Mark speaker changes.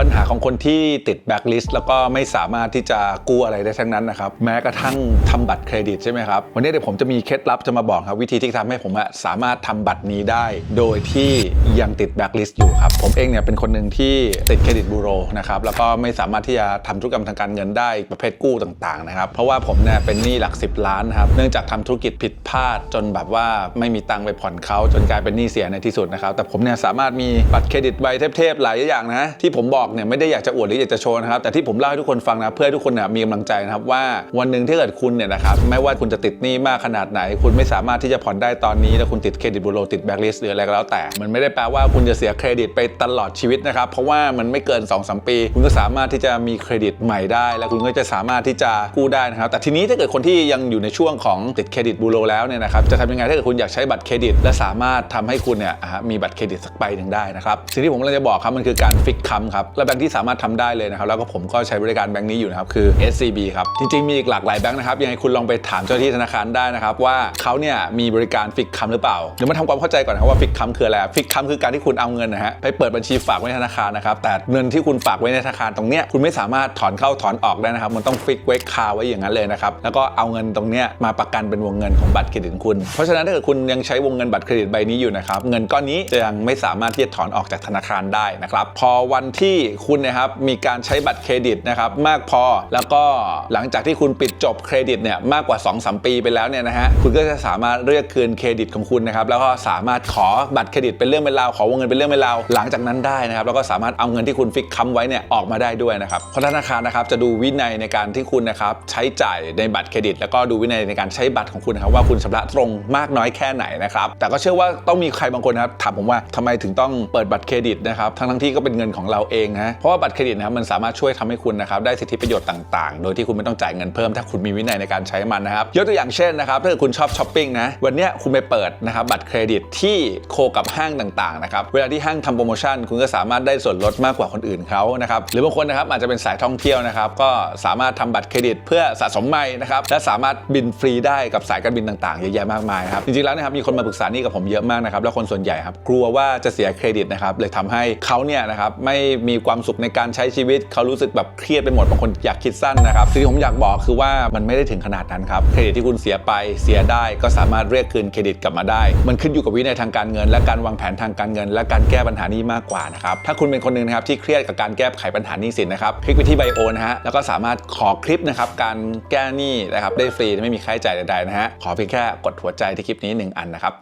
Speaker 1: ปัญหาของคนที่ติดแบ็คลิสต์แล้วก็ไม่สามารถที่จะกู้อะไรได้ทั้งนั้นนะครับ แม้กระทั่งทำบัตรเครดิตใช่ไหมครับ วันนี้เดี๋ยวผมจะมีเคล็ดลับจะมาบอกครับ วิธีที่ทำให้ผมสามารถทำบัตรนี้ได้ โดยที่ยังติดแบ็คลิสต์อยู่ครับ ผมเองเนี่ยเป็นคนหนึ่งที่ติดเครดิตบูโรนะครับ แล้วก็ไม่สามารถที่จะทำธุรกรรมทางการเงินได้ประเภทกู้ต่างๆนะครับเพราะว่าผมเนี่ยเป็นหนี้หลัก 10 ล้านครับเนื่องจากทำธุรกิจผิดพลาดจนแบบว่าไม่มีตังค์ไปผ่อนเขาจนกลายเป็นหนี้เสียในที่สุดนะครับแต่ผมเนี่ยสามารถมีบัตรเครดิตใบเทพๆหลายอย่างนะที่ผมบอกเนี่ยไม่ได้อยากจะอวดหรืออยากจะโชว์นะครับแต่ที่ผมเล่าให้ทุกคนฟังนะเพื่อให้ทุกคนเนี่ยมีกำลังใจนะครับว่าวันหนึ่งที่เกิดคุณเนี่ยนะครับไม่ว่าคุณจะติดหนี้มากขนาดไหน คุณไม่สามารถที่จะผ่อนได้ตอนนี้แล้วคุณติดเครดิตบูโรติดแบ็คลิสต์หรืออะไรก็แล้วแต่ มันไม่ได้แปลว่าคุณจะเสียเครดิตไปตลอดชีวิตนะครับเพราะว่ามันไม่เกิน2อสปี คุณก็สามารถที่จะมีเครดิตใหม่ได้ แล้วคุณก็จะสามารถที่จะกู้ได้นะครับแต่ทีนี้ถ้าเกิดคนที่ยังอยู่ในช่วงของติดเครดิตบูโรแล้วเนี่ยนะครับจะทำยังไงถ้าเกิดคุณอยากใช้บัตรเครดิต และสามารถทำให้คุณเนี่ยมีบัตรเครดิตสักใบหนึ่งได้นะครับสิ่งที่ผมกำลังจะบอกครับมันคือการฟิกคัมครับและแบงค์ที่สามารถทำได้เลยนะครับ แล้วก็ผมก็ใช้บริการแบงค์นี้อยู่นะครับ คือ SCB ครับ จริง ๆ มีอีกหลากหลายแบงค์นะครับ ยังไงคุณลองไปถามเจ้าที่ธนาคารได้นะครับ ว่าเขาเนี่ยมีบริการฟิกคัมหรือเปล่า เดี๋ยวมาทำความเข้าใจก่อนนะครับว่าฟิกคัมคืออะไร ฟิกคัมคือการที่คุณเอาเงินนะฮะไปเปิดบัญชีฝากไว้ธนาคารนะครับ แต่เงินที่คุณฝากไว้ในธนาคารตรงเนี้ยคุณไม่สามารถถอนเข้าถอนออกได้นะครับ มันต้องฟิกไว้คาไว้อย่างนั้นเลยนะครับ แล้วก็เอาเงินตรงเนี้ยมาประกันเป็นวงเงินของบัตรเครดิตคุณ เพราะฉะนั้นถ้าเกิดคุณยังใช้วงเงินบัตรเครดิตใบนี้อยู่นะครับ เงินก้อนนี้จะยังไม่สามารถที่จะถอนออกจากธนาคารได้นะครับ พอวันที่คุณนะครับมีการใช้บัตรเครดิตนะครับมากพอ แล้วก็หลังจากที่คุณปิดจบเครดิตเนี่ยมากกว่า 2-3 ปีไปแล้วเนี่ยนะฮะคุณก็จะสามารถเรียกคืนเครดิตของคุณนะครับแล้วก็สามารถขอบัตรเครดิตเป็นเรื่องเป็นราวขอวงเงินเป็นเรื่องเป็นราวหลังจากนั้นได้นะครับแล้วก็สามารถเอาเงินที่คุณฟิกค้ำไว้เนี่ยออกมาได้ด้วยนะครับเพราะธนาคารนะครับจะดูวินัยในการที่คุณนะครับใช้จ่ายในบัตรเครดิต แล้วก็ดูวินัยในการใช้บัตรของคุณนะครับว่าคุณชำระตรงมากน้อยแค่ไหนนะครับแต่ก็เชื่อว่าต้องมีใครบางคนนะครับถามผมว่าทำไมถึงต้องเปิดบัตรเครดิตนะครับทั้งทั้งที่ก็เป็นเงินของเราเองนะ เพราะว่าบัตรเครดิตนะครับมันสามารถช่วยทำให้คุณนะครับได้สิทธิประโยชน์ต่างๆ โดยที่คุณไม่ต้องจ่ายเงินเพิ่มถ้าคุณมีวินัยในการใช้มันนะครับยกตัวอย่างเช่นนะครับถ้าเกิดคุณชอบช้อปปิ้งนะวันนี้คุณไปเปิดนะครับบัตรเครดิตที่โคกับห้างต่างๆนะครับเวลาที่ห้างทำโปรโมชั่น คุณก็สามารถได้ส่วนลดมากกว่าคนอื่นเขานะครับหรือบางคนนะครับอาจจะเป็นสายท่องเที่ยวนะครับก็สามารถทำบัตรเครดิต เพื่อสะสมไมล์นะครับและสามารถบินฟรีได้กับสายการบินต่างๆเยอะแยะมากมายครับจริงๆแล้วนะครับมีคนมาปรึกษานี่กับผมเยอะมากนะครับแล้วคนส่วนใหญ่ครับกลัวว่าจะเสียเครดิตนะครับเลยทำให้เขาเนี่ยนะครับไม่มีความสุขในการใช้ชีวิต เขารู้สึกแบบเครียดไปหมดบางคนอยากคิดสั้นนะครับสิ่งที่ผมอยากบอกคือว่ามันไม่ได้ถึงขนาดนั้นครับเครดิตที่คุณเสียไปเสียได้ก็สามารถเรียกคืนเครดิตกลับมาได้ มันขึ้นอยู่กับวินัยทางการเงิน และการวางแผนทางการเงิน และการแก้ปัญหานี้มากกว่านะครับถ้าคุณเป็นคนหนึ่งนะครับที่เครียดกับการแก้ไขปัญหาหนี้สินนะครับคลิกไปที่ไบโอนะฮะแล้วก็สามารถขอคลิปนะครับการแก้หนี้นะครับได้ฟรีไม่มีค่าใช้จ่ายใดๆนะฮะขอเพียงแค่กดหัวใจที่คลิปนี้หนึ่งอันนะครับ